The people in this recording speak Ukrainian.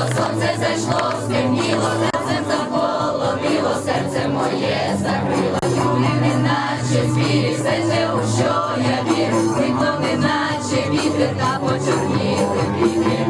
Сонце зайшло, стемніло, серцем запало, біло серце моє закрило. Юлі, неначе звірі, все це, у що я вірю, світло, неначе вітер та почорніли вітер.